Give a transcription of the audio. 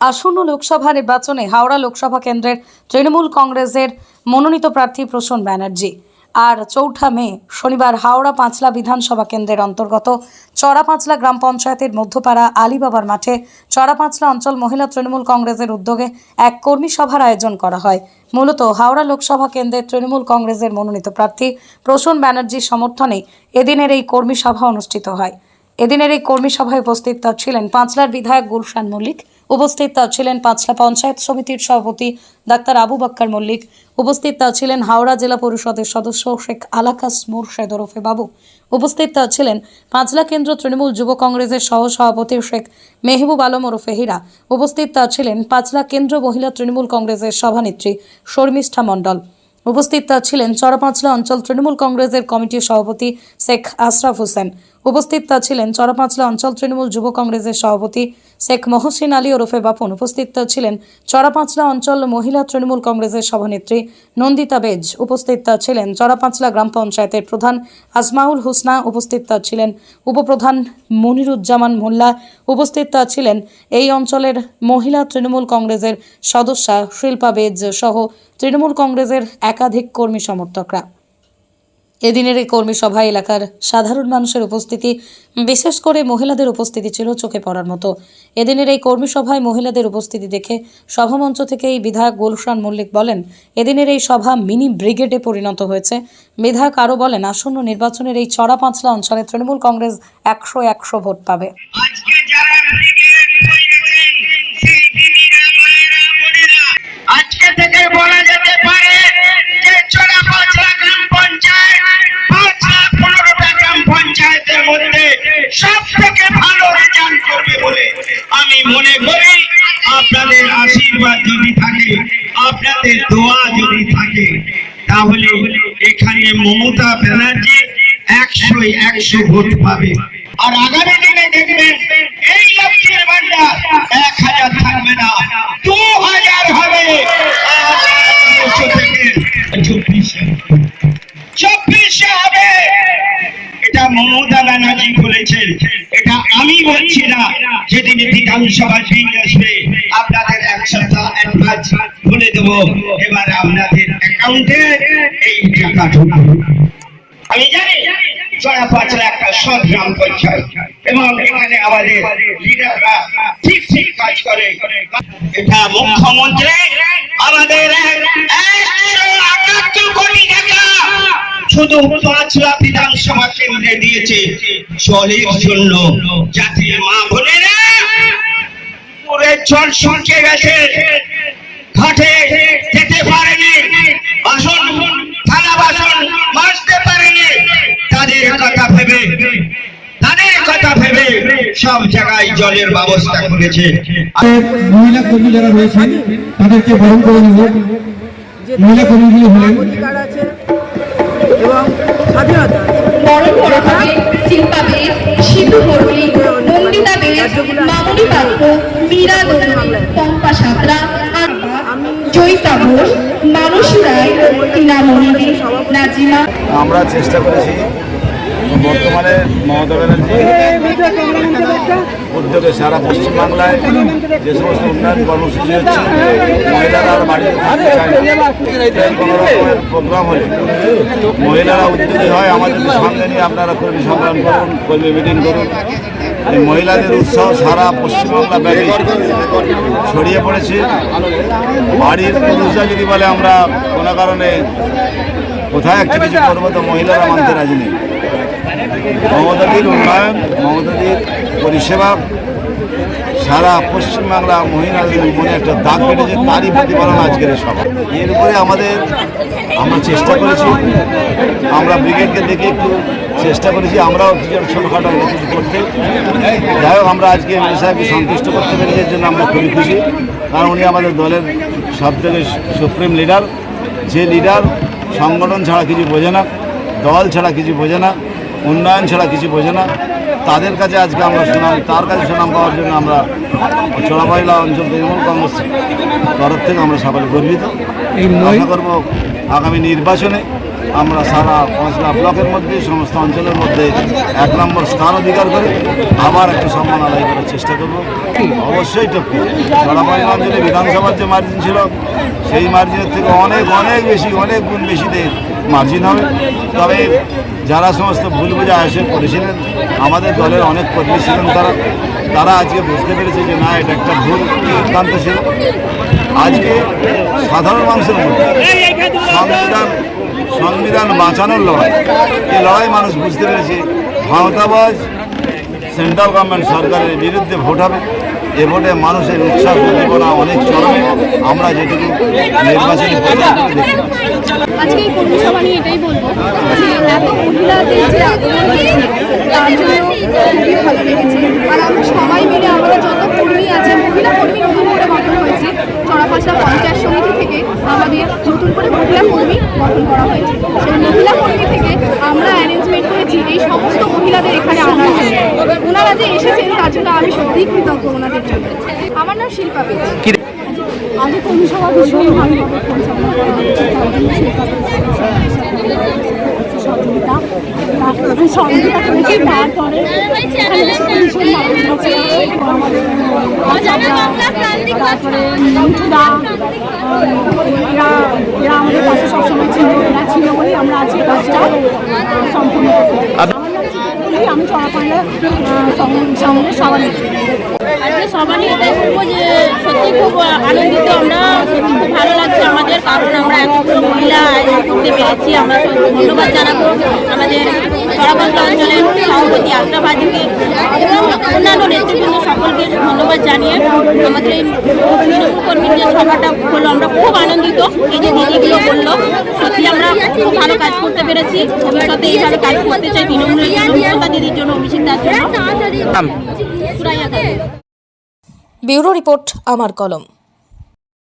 আসন্ন লোকসভা নির্বাচনে হাওড়া লোকসভা কেন্দ্রের তৃণমূল কংগ্রেসের মনোনীত প্রার্থী প্রসূন ব্যানার্জি। আর চৌঠা মে, শনিবার হাওড়া পাঁচলা বিধানসভা কেন্দ্রের অন্তর্গত চড়াপাঁচলা গ্রাম পঞ্চায়েতের মধ্যপাড়া আলীবাবার মাঠে চড়াপাঁচলা অঞ্চল মহিলা তৃণমূল কংগ্রেসের উদ্যোগে এক কর্মী সভার আয়োজন করা হয়। মূলত হাওড়া লোকসভা কেন্দ্রের তৃণমূল কংগ্রেসের মনোনীত প্রার্থী প্রসূন ব্যানার্জির সমর্থনে এদিনের এই কর্মী সভা অনুষ্ঠিত হয়। এদিনের এই কর্মী সভায় উপস্থিত ছিলেন পাঁচলার বিধায়ক গুলশান মল্লিক উপস্থিত ছিলেন পাঁচলা পঞ্চায়েত সমিতির সভাপতি ডাক্তার আবু বাক্কার মল্লিক। উপস্থিত ছিলেন হাওড়া জেলা পরিষদের সদস্য শেখ আলাকাস মোরশেদ ওরফে বাবু। উপস্থিত ছিলেন পাঁচলা কেন্দ্র তৃণমূল যুব কংগ্রেসের সহ সভাপতি শেখ মেহবুব আলম ওরফে হীরা। উপস্থিত ছিলেন পাঁচলা কেন্দ্র মহিলা তৃণমূল কংগ্রেসের সভানেত্রী শর্মিষ্ঠা মণ্ডল। উপস্থিত ছিলেন চরপাঁচলা অঞ্চল তৃণমূল কংগ্রেসের কমিটির সভাপতি শেখ আশরাফ হোসেন। উপস্থিত ছিলেন চরপাঁচলা অঞ্চল তৃণমূল যুব কংগ্রেসের সভাপতি শেখ মহসিন আলী ওরফে বাপন। উপস্থিত ছিলেন চরপাঁচলা অঞ্চল মহিলা তৃণমূল কংগ্রেসের সভানেত্রী নন্দিতা বেজ। উপস্থিত ছিলেন চরপাঁচলা গ্রাম পঞ্চায়েতের প্রধান আজমাউল হুসনা। উপস্থিত ছিলেন উপপ্রধান মনিরুজ্জামান মোল্লা। উপস্থিত ছিলেন এই অঞ্চলের মহিলা তৃণমূল কংগ্রেসের সদস্যা শিল্পা বেজ সহ তৃণমূল কংগ্রেসের একাধিক কর্মী সমর্থকরা। এদিনের এই কর্মী সভায় এলাকার সাধারণ মানুষের উপস্থিতি, বিশেষ করে মহিলাদের উপস্থিতি ছিল চোখে পড়ার মতো। এদিনের এই কর্মী সভায় মহিলাদের উপস্থিতি দেখে সভামঞ্চ থেকে এই বিধায়ক গুলশান মল্লিক বলেন, এদিনের এই সভা মিনি ব্রিগেডে পরিণত হয়েছে। বিধায়ক আরও বলেন, আসন্ন নির্বাচনের এই চড়া পাঁচলা অঞ্চলে তৃণমূল কংগ্রেস একশো একশো ভোট পাবে। আজকে যারা মনে করি আপনাদের আশীর্বাদ যদি থাকে, আপনাদের দোয়া যদি থাকে, তাহলে এখানে মমতা ব্যানার্জি একশো একশো ভোট পাবে। আর আগামী দিনে দেখবেন, এই লক্ষ্যের ভান্ডার এক হাজার থাকবে না, দু হাজার হবে। চব্বিশে চব্বিশে হবে। এটা মমতা ব্যানার্জি বলেছেন, এটা আমি বলছি না যেদিন বিধানসভা দিন আসবে আপনাদের এক সপ্তাহ অ্যাডভান্স বলে দেবো। এবার আপনাদের অ্যাকাউন্টে এই টাকা ঢুকবে। আমি জানি। একটা পঞ্চায়েত এবং এখানে আমাদের লিডাররা ঠিক ঠিক কাজ করে। এটা মুখ্যমন্ত্রী আমাদের একশো আটাত্তর কোটি টাকা। শুধু পাঁচলা বিধানসভা কেন্দ্রে দিয়েছে জলের জন্য। যাতে মা বোনেরা পুরের জল শুকিয়ে গেছে। ঘাটে যেতে পারেনি বাসন থালা বাসন মাজতে পারেনি। তাদের কথা ভেবে তাদের কথা ভেবে সব জায়গায় জলের ব্যবস্থা করেছে। মহিলা কর্মী যারা রয়েছেন তাদেরকে বরণ করে নেব মহিলা কর্মীগুলি হলেন। এবং স্বাধীনতা সিধু মুরলি নন্দিতা বেদ মামনি পাত্র মীরা দোলন পম্পা সাঁতরা জয়িতা ঘোষ মানসী রায় নাজিমা। আমরা চেষ্টা করেছি বর্তমানে মমতা ব্যানার্জি উদ্যোগে সারা পশ্চিমবাংলায় যে সমস্ত উন্নয়ন কর্মসূচি হচ্ছে, মহিলারা আর বাড়িতে থাকতে চায় কোনো প্রোগ্রাম হলে মহিলারা উদ্যোগী হয় আমাদের সামনে নিয়ে আপনারা কর্মী সম্মেলন করুন, কর্মী মিটিং করুন। এই মহিলাদের উৎসাহ সারা পশ্চিমবাংলা ব্যাপী ছড়িয়ে পড়েছে। বাড়ির পুরুষরা যদি বলে আমরা কোনো কারণে কোথায় একটা কিছু করব তো মহিলারা মানতে রাজি নেই। মমতাদির উন্নয়ন মমতাদির পরিষেবা, সারা পশ্চিমবাংলা মহিলাদের মনে একটা দাগ কেটেছে, তারই প্রতিফলন আজকের সভা। এর উপরে আমাদের, আমরা চেষ্টা করেছি, আমরা ব্রিগেডকে দেখে একটু চেষ্টা করেছি, আমরাও কিছু ছোটোখাটো কিছু করতে। যাই হোক, আমরা আজকে এমএলএ সাহেবকে সন্তুষ্ট করতে পেরেছি, এর জন্য আমরা খুবই খুশি। কারণ উনি আমাদের দলের সব থেকে সুপ্রিম লিডার। যে লিডার সংগঠন ছাড়া কিছু বোঝে না, দল ছাড়া কিছু বোঝে না উন্নয়ন ছাড়া কিছু বোঝে না। তাদের কাছে আজকে আমরা সুনাম তার কাছে সুনাম পাওয়ার জন্য আমরা চড়াপাইলা অঞ্চল তৃণমূল কংগ্রেস তরফ থেকে আমরা সকলে গর্বিত। এই আশা করব আগামী নির্বাচনে আমরা সারা পাঁচলা ব্লকের মধ্যে সমস্ত অঞ্চলের মধ্যে এক নম্বর স্থান অধিকার করে আবার একটা সম্মান আদায় করার চেষ্টা করব। অবশ্যই টপকে। চড়াপাইলা অঞ্চলে বিধানসভার যে মার্জিন ছিল সেই মার্জিনের থেকে অনেক অনেক বেশি অনেক গুণ বেশিতে মার্জিন হবে। তবে যারা সমস্ত ভুল বুঝে আসে করেছিলেন। আমাদের দলের অনেক কর্মী ছিলেন তারা। তারা আজকে বুঝতে পেরেছে যে না, এটা একটা ভুল সিদ্ধান্ত ছিল। আজকে সাধারণ মানুষের মধ্যে সংবিধান সংবিধান বাঁচানোর লড়াই, এই লড়াই মানুষ বুঝতে পেরেছে ভাওতাবাজ সেন্ট্রাল গভর্নমেন্ট সরকারের বিরুদ্ধে ভোট হবে, এ ভোটে মানুষের উৎসাহ উদ্দীপনা অনেক চরমে। আমরা যেটুকু নির্বাচনী আজকে এই কর্মী সভা নিয়ে এটাই বলব যে এত মহিলাদের যে তার জন্য খুবই ভালো লেগেছে আর আমরা সবাই মিলে আমরা যত কর্মী আছে মহিলা কর্মী নতুন করে গঠন হয়েছে চড়াপাশা পঞ্চায়েত সমিতি থেকে আমাদের নতুন করে মহিলা কর্মী গঠন করা হয়েছে মহিলা কর্মী থেকে আমরা অ্যারেঞ্জমেন্ট করেছি এই সমস্ত মহিলাদের এখানে আনা হয়েছে ওনারা যে এসেছেন তার জন্য সত্যিই কৃতজ্ঞ ওনাদের জন্য আমার নাম শিল্পা বেদ পরিচালনা করা তারপরে করেছি তারপরে তারপরে মিঠুদা এরা এরা আমাদের পাশে সবসময় ছিল এরা ছিল আমরা আজকে কাজটা সম্পূর্ণ করতে আমি চড়াপাড়া সঙ্গে সবাই আজকে সবারই এটাই বলব যে সত্যি খুব আনন্দিত আমরা, সত্যি খুব ভালো লাগছে আমাদের, কারণ আমরা এতগুলো মহিলা করতে পেরেছি। আমরা ধন্যবাদ জানাব আমাদের চড়াপাল্লা অঞ্চলের সভাপতি আশরাফ হাজিকে এবং অন্যান্য নেতৃবৃন্দ সকলকে ধন্যবাদ জানিয়ে আমাদের এই তৃণমূল কর্মীর যে সভাটা হলো আমরা খুব আনন্দিত। এই যে দিদিগুলো বলল সত্যি আমরা খুব ভালো কাজ করতে পেরেছি। ভবিষ্যতে এইভাবে কাজ করতে চাই তৃণমূলের জন্য। দিদির জন্য অভিষেক অভিষেকদার জন্য। ব্যুরো রিপোর্ট আমার কলম।